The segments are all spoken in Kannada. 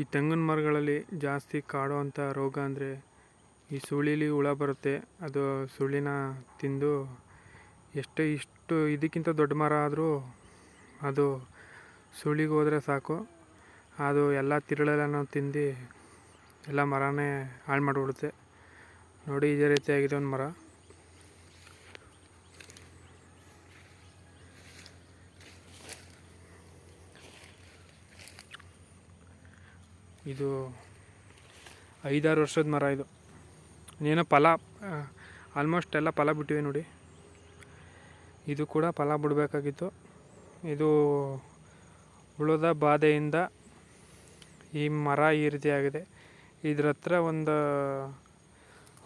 ಈ ತೆಂಗಿನ ಮರಗಳಲ್ಲಿ ಜಾಸ್ತಿ ಕಾಡುವಂಥ ರೋಗ ಅಂದರೆ ಈ ಸುಳಿಲಿ ಹುಳ ಬರುತ್ತೆ. ಅದು ಸುಳಿನ ತಿಂದು ಎಷ್ಟೇ ಇಷ್ಟು ಇದಕ್ಕಿಂತ ದೊಡ್ಡ ಮರ ಆದರೂ ಅದು ಸುಳಿಗೆ ಹೋದರೆ ಸಾಕು. ಅದು ಎಲ್ಲ ತಿರುಳೆಲ್ಲ ತಿಂದು ಎಲ್ಲ ಮರನೇ ಹಾಳು ಮಾಡಿಬಿಡುತ್ತೆ. ನೋಡಿ ಇದೇ ರೀತಿಯಾಗಿದೆ ಒಂದು ಮರ. ಇದು ಐದಾರು ವರ್ಷದ ಮರ ಇದು. ಏನೋ ಫಲ ಆಲ್ಮೋಸ್ಟ್ ಎಲ್ಲ ಫಲ ಬಿಟ್ಟಿವೆ ನೋಡಿ. ಇದು ಕೂಡ ಫಲ ಬಿಡಬೇಕಾಗಿತ್ತು. ಇದು ಉಳದ ಬಾಧೆಯಿಂದ ಈ ಮರ ಈ ರೀತಿಯಾಗಿದೆ ಇದ್ರ ಹತ್ರ ಒಂದು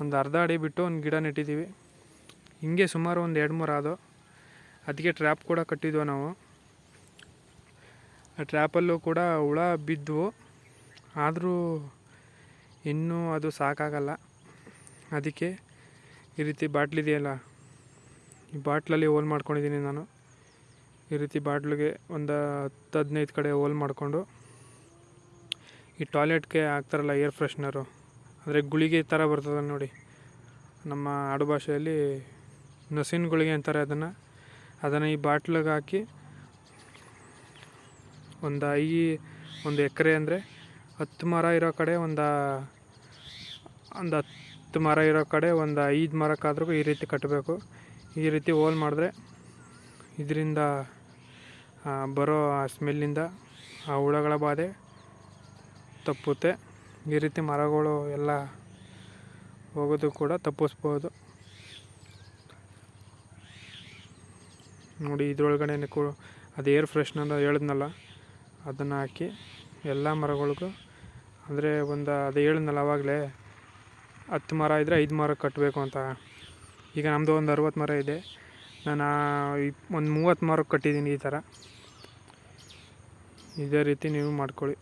ಒಂದು ಅರ್ಧ ಅಡಿ ಬಿಟ್ಟು ಒಂದು ಗಿಡ ನೆಟ್ಟಿದ್ದೀವಿ. ಹಿಂಗೆ ಸುಮಾರು ಒಂದು ಎರಡು ಮೂರು ಅದು ಅದಕ್ಕೆ ಟ್ರ್ಯಾಪ್ ಕೂಡ ಕಟ್ಟಿದ್ವು ನಾವು. ಆ ಟ್ರ್ಯಾಪಲ್ಲೂ ಕೂಡ ಹುಳ ಬಿದ್ದವು ಆದರೂ ಇನ್ನೂ ಅದು ಸಾಕಾಗಲ್ಲ. ಅದಕ್ಕೆ ಈ ರೀತಿ ಬಾಟ್ಲಿದೆಯಲ್ಲ ಈ ಬಾಟ್ಲಲ್ಲಿ ಹೋಲ್ ಮಾಡ್ಕೊಂಡಿದ್ದೀನಿ ನಾನು. ಈ ರೀತಿ ಬಾಟ್ಲಿಗೆ ಒಂದು ಹತ್ತು ಹದಿನೈದು ಕಡೆ ಹೋಲ್ ಮಾಡಿಕೊಂಡು, ಈ ಟಾಯ್ಲೆಟ್ಗೆ ಹಾಕ್ತಾರಲ್ಲ ಏರ್ ಫ್ರೆಷ್ನರು, ಅಂದರೆ ಗುಳಿಗೆ ಥರ ಬರ್ತದೆ ನೋಡಿ. ನಮ್ಮ ಆಡು ಭಾಷೆಯಲ್ಲಿ ನಸಿನ ಗುಳಿಗೆ ಅಂತಾರೆ ಅದನ್ನು. ಅದನ್ನು ಈ ಬಾಟ್ಲಿಗೆ ಹಾಕಿ ಒಂದು ಐ, ಒಂದು ಎಕರೆ ಅಂದರೆ ಹತ್ತು ಮರ ಇರೋ ಕಡೆ ಒಂದು ಒಂದು ಹತ್ತು ಮರ ಇರೋ ಕಡೆ ಒಂದು ಐದು ಮರಕ್ಕಾದ್ರೂ ಈ ರೀತಿ ಕಟ್ಟಬೇಕು ಈ ರೀತಿ ಹೋಲ್ ಮಾಡಿದ್ರೆ ಇದರಿಂದ ಬರೋ ಆ ಸ್ಮೆಲ್ಲಿಂದ ಆ ಹುಳಗಳ ಬಾಧೆ ತಪ್ಪುತ್ತೆ. ಈ ರೀತಿ ಮರಗಳು ಎಲ್ಲ ಹೋಗೋದು ಕೂಡ ತಪ್ಪಿಸ್ಬೋದು. ನೋಡಿ, ಇದರೊಳಗಡೆ ಕೂ ಅದು ಏರ್ ಫ್ರೆಶ್ನರ್ ಹೇಳಿದ್ನಲ್ಲ, ಅದನ್ನು ಹಾಕಿ ಎಲ್ಲ ಮರಗಳಿಗೂ ಅಂದರೆ ಒಂದು ಅದು ಹೇಳಿದ್ನಲ್ಲ ಆವಾಗಲೇ ಹತ್ತು ಮರ ಇದ್ದರೆ ಐದು ಮರ ಕಟ್ಟಬೇಕು ಅಂತ. ಈಗ ನಮ್ಮದು ಒಂದು ಅರುವತ್ತು ಮರ ಇದೆ. ನಾನು ಒಂದು ಮೂವತ್ತು ಮರಕ್ಕೆ ಕಟ್ಟಿದ್ದೀನಿ ಈ ಥರ ಇದೇ ರೀತಿ ನೀವು ಮಾಡ್ಕೊಳ್ಳಿ.